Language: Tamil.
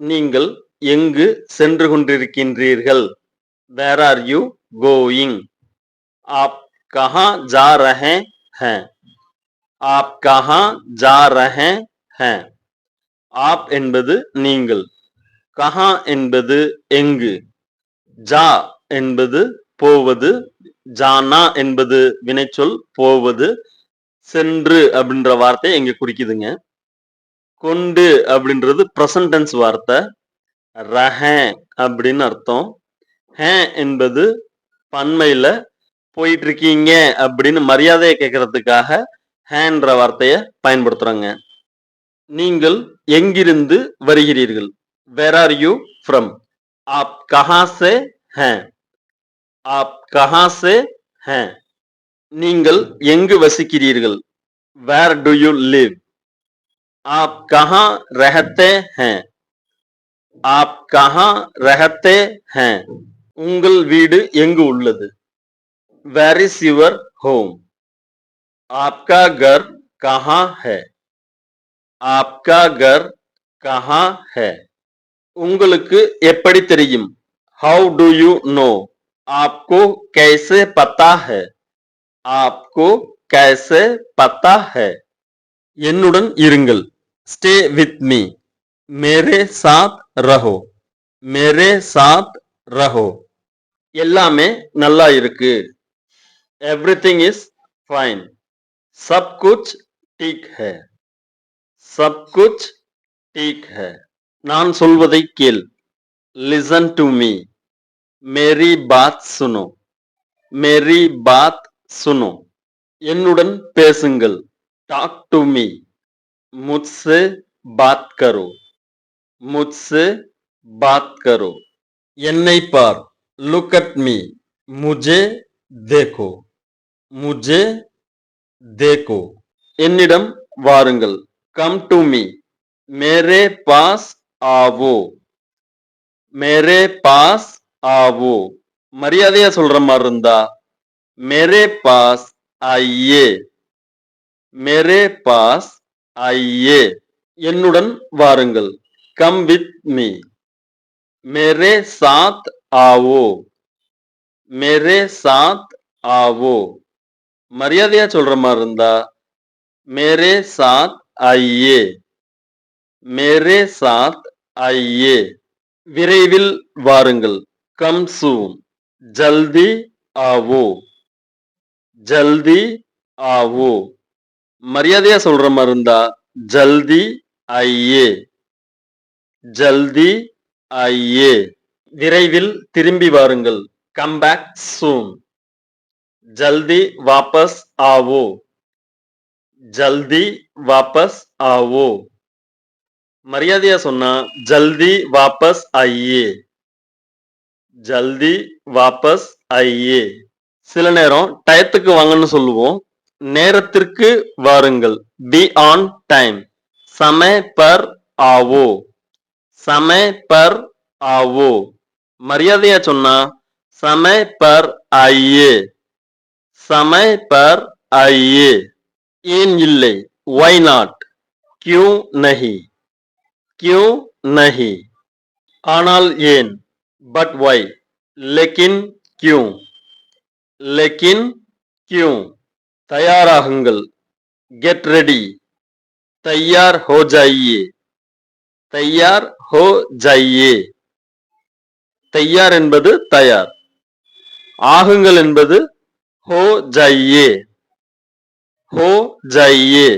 நீங்கள் எங்கு சென்று கொண்டிருக்கின்றீர்கள் வேர் ஆர் யூ கோயிங் ஆப் கஹா ஜா ரஹே ஹே ஆப் கஹா ஜா ரஹே ஹே ஆப் என்பது நீங்கள். கஹா என்பது எங்கு? ஜா என்பது போவது. ஜானா என்பது வினைச்சொல் போவது. சென்று அப்படின்ற வார்த்தை இங்க குறிக்குதுங்க. கொண்டு அப்படின்றது பிரசன்டென்ஸ் வார்த்தை. ரஹ அப்படின்னு அர்த்தம். ஹே என்பது பன்மையில போயிட்டு இருக்கீங்க அப்படின்னு மரியாதையை கேட்கறதுக்காக ஹேன்ற வார்த்தையை பயன்படுத்துறாங்க. நீங்கள் எங்கிருந்து வருகிறீர்கள்? வேர் ஆர் யூ ஃப்ரம் ஆப் கஹாசே ஹே. ஆப் கஹாசே ஹே. நீங்கள் எங்கு வசிக்கிறீர்கள்? Where do you live app Kanha ரஹத்தே hey app கஹா ரஹத்தே ஹே உங்கள் வீடு எங்கு உள்ளது வேர் இஸ் யுவர் ஹோம் आपका घर कहाँ है आपका घर कहाँ है உங்களுக்கு எப்படி தெரியும் हाउ डू यू नो आपको कैसे पता है आपको कैसे पता है என்னுடன் இருங்கள் ஸ்டே வித் மீ மேரே சாத் ரஹோ மேரே சாத் ரஹோ எல்லாமே நல்லா இருக்கு எவ்ரிதிங் இஸ் ஃபைன் सब कुछ ठीक है सब कुछ ठीक है நான் சொல்வதை கேள் லிசன் டு மீ மேரி பாத் சுனோ மேரி பாத் சுனோ என்னுடன் பேசுங்கள் டாக் டு மீ मुझसे बात करो मुझसे बात करो என்னை பார் லுக் அட் மீ मुझे देखो मुझे देखो என்னிடம் வாருங்கள் கம் டு மீ மேரே பாஸ் ஆவோ மேரே பாஸ் ஆவோ மரியாதையா சொல்ற மாதிரி இருந்தா மேரே பாஸ் ஐயே மேரே பாஸ் ஐயே என்னுடன் வாருங்கள். கம் வித் மீ மேரே சாத் ஆவோ. மேரே சாத் ஆவோ. மரியாதையா சொல்ற மாதிரி இருந்தா மேரே சாத் ஐயே. மேரே சாத் ஐயே. விரைவில் வாருங்கள். கம் சூன் ஜல்தி ஆவோ. ஜல்தி ஆவோ. மரியாதையா சொல்ற மாதிரி இருந்தா ஜல்தி ஐயே. ஜல்தி ஐயே. விரைவில் திரும்பி வாருங்கள். கம் பேக் சூன் ஜல்தி வாபஸ் ஆவோ. ஜல்தி வாபஸ் ஆவோ. மரியாதையா சொன்னா ஜல்தி வாபஸ் ஐயே. ஜல்தி வாபஸ் ஐயே. சில நேரம் டயத்துக்கு வாங்கன்னு சொல்லுவோம். நேரத்திற்கு வாருங்கள். பி ஆன் டைம் சமய பர் ஆவோ. சமய பர் ஆவோ. மரியாதையா சொன்னா சமய பர் ஆயே சமய பர் ஆயே ஏன் இல்லை? ஒய் நாட் கியூ நஹி கியூ நஹி ஆனால் ஏன்? பட் ஒய் லெக்கின் கியூ லெக்கின் கியூ தயாராகுங்கள். கெட் ரெடி தையார் ஹோ ஜாயே தையார் ஹோ ஜாயே தையார் என்பது தயார். ஆகுங்கள் என்பது ஹோ ஜாயே ஹோ ஜாயே